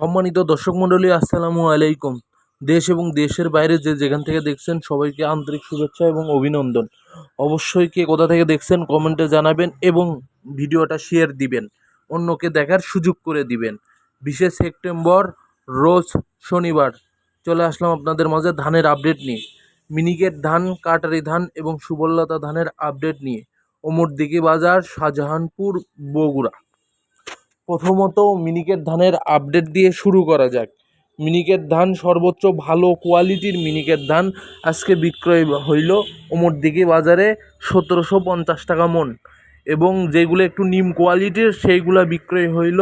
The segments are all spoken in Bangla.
সম্মানিত দর্শক মণ্ডলী, আসসালামু আলাইকুম। দেশ এবং দেশের বাইরে যে যেখান থেকে দেখছেন সবাইকে আন্তরিক শুভেচ্ছা এবং অভিনন্দন। অবশ্যই কে কোথা থেকে দেখছেন কমেন্টে জানাবেন এবং ভিডিওটা শেয়ার দিবেন, অন্যকে দেখার সুযোগ করে দিবেন। বিশে সেপ্টেম্বর, রোজ শনিবার। চলে আসলাম আপনাদের মাঝে ধানের আপডেট নিয়ে। মিনিকেট ধান, কাটারি ধান এবং সুবললতা ধানের আপডেট নিয়ে। ওমরদিঘি বাজার, শাহজাহানপুর, বগুড়া। প্রথমত মিনিকেট ধানের আপডেট দিয়ে শুরু করা যাক। মিনিকেট ধান সর্বোচ্চ ভালো কোয়ালিটির মিনিকেট ধান আজকে বিক্রয় হইল। ওমরদিঘি বাজারে সতেরোশো পঞ্চাশ টাকা মন এবং যেগুলো একটু নিম কোয়ালিটির সেইগুলো বিক্রয় হইল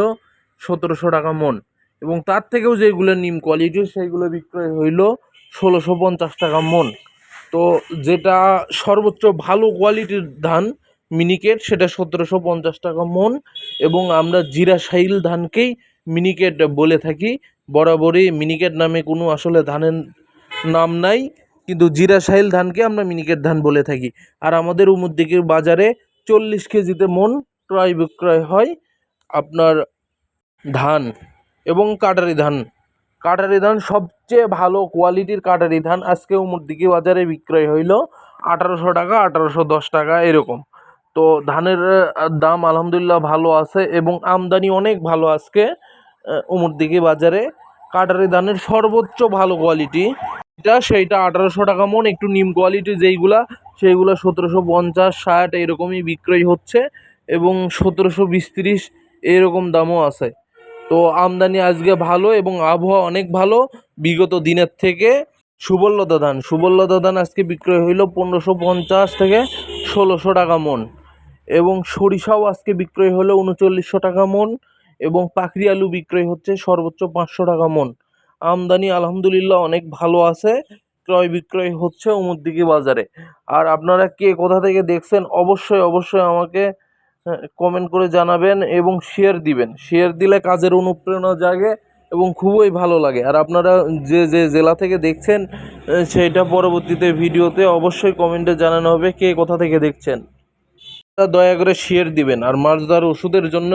সতেরোশো টাকা মন এবং তার থেকেও যেগুলো নিম কোয়ালিটির সেইগুলো বিক্রয় হইল ষোলোশো পঞ্চাশ টাকা মন। তো যেটা সর্বোচ্চ ভালো কোয়ালিটির ধান মিনিকেট, সেটা সতেরোশো পঞ্চাশ টাকা মন এবং আমরা জিরা সাইল ধানকেই মিনিকেট বলে থাকি। বরাবরই মিনিকেট নামে কোনো আসলে ধানের নাম নাই, কিন্তু জিরা সাইল ধানকে আমরা মিনিকেট ধান বলে থাকি। আর আমাদের উমরদিকের বাজারে চল্লিশ কেজিতে মন ক্রয় বিক্রয় হয় আপনার ধান এবং কাটারি ধান। কাটারি ধান সবচেয়ে ভালো কোয়ালিটির কাটারি ধান আজকে উমরদিঘি বাজারে বিক্রয় হইল আঠারোশো টাকা, আঠারোশো দশ টাকা, এরকম। তো ধানের দাম আলহামদুলিল্লাহ ভালো আছে এবং আমদানি অনেক ভালো আজকে উমরদিঘি বাজারে। কাটারি ধানের সর্বোচ্চ ভালো কোয়ালিটি এটা সেইটা আঠারোশো টাকা মন, একটু নিম কোয়ালিটি যেইগুলা, সেইগুলো সতেরোশো পঞ্চাশ, ষাট এরকমই বিক্রয় হচ্ছে এবং সতেরোশো বিশ তিরিশ এরকম দামও আছে। তো আমদানি আজকে ভালো এবং আবহাওয়া অনেক ভালো। বিগত দিনের থেকে সুবল্লতা ধান সুবল্লতা ধান আজকে বিক্রয় হইল পনেরোশো পঞ্চাশ থেকে ষোলোশো টাকা মন। এবং সরিষাও আজকে বিক্রয় হলো উনচল্লিশশো টাকা মন এবং পাখরি আলু বিক্রয় হচ্ছে সর্বোচ্চ পাঁচশো টাকা মন। আমদানি আলহামদুলিল্লাহ অনেক ভালো আছে, ক্রয় বিক্রয় হচ্ছে উমরদিঘি বাজারে। আর আপনারা কে কোথা থেকে দেখছেন, অবশ্যই অবশ্যই আমাকে কমেন্ট করে জানাবেন এবং শেয়ার দিবেন। শেয়ার দিলে কাজের অনুপ্রেরণা জাগে এবং খুবই ভালো লাগে। আর আপনারা যে যে জেলা থেকে দেখছেন সেইটা পরবর্তীতে ভিডিওতে অবশ্যই কমেন্টে জানানো হবে কে কোথা থেকে দেখছেন। দয়া করে শেয়ার দিবেন। আর মাছদার ওষুধের জন্য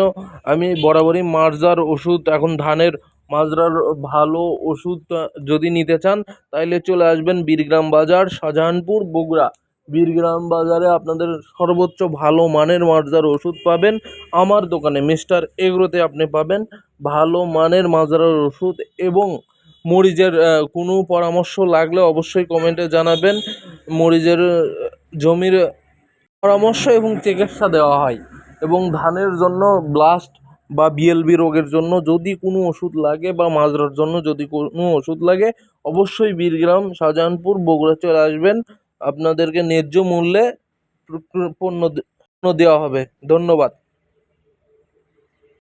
আমি বরাবরই মাছদার ওষুধ, এখন ধানের মাজরার ভালো ওষুধ যদি নিতে চান, তাইলে চলে আসবেন বীরগ্রাম বাজার, শাহজাহানপুর, বগুড়া। বীরগ্রাম বাজারে আপনাদের সর্বোচ্চ ভালো মানের মাজরার ওষুধ পাবেন। আমার দোকানে মিস্টার এগ্রোতে আপনি পাবেন ভালো মানের মাজরার ওষুধ এবং মরিচের কোনো পরামর্শ লাগলে অবশ্যই কমেন্টে জানাবেন। মরিচের জমির পরামর্শ এবং চিকিৎসা দেওয়া হয় এবং ধানের জন্য ব্লাস্ট বা বিএলবি রোগের জন্য যদি কোনো ওষুধ লাগে বা মাজরার জন্য যদি কোনো ওষুধ লাগে, অবশ্যই বীরগ্রাম, শাহজাহানপুর, বগুড়া চলে আসবেন। আপনাদেরকে ন্যায্য মূল্যে পণ্য পণ্য দেওয়া হবে। ধন্যবাদ।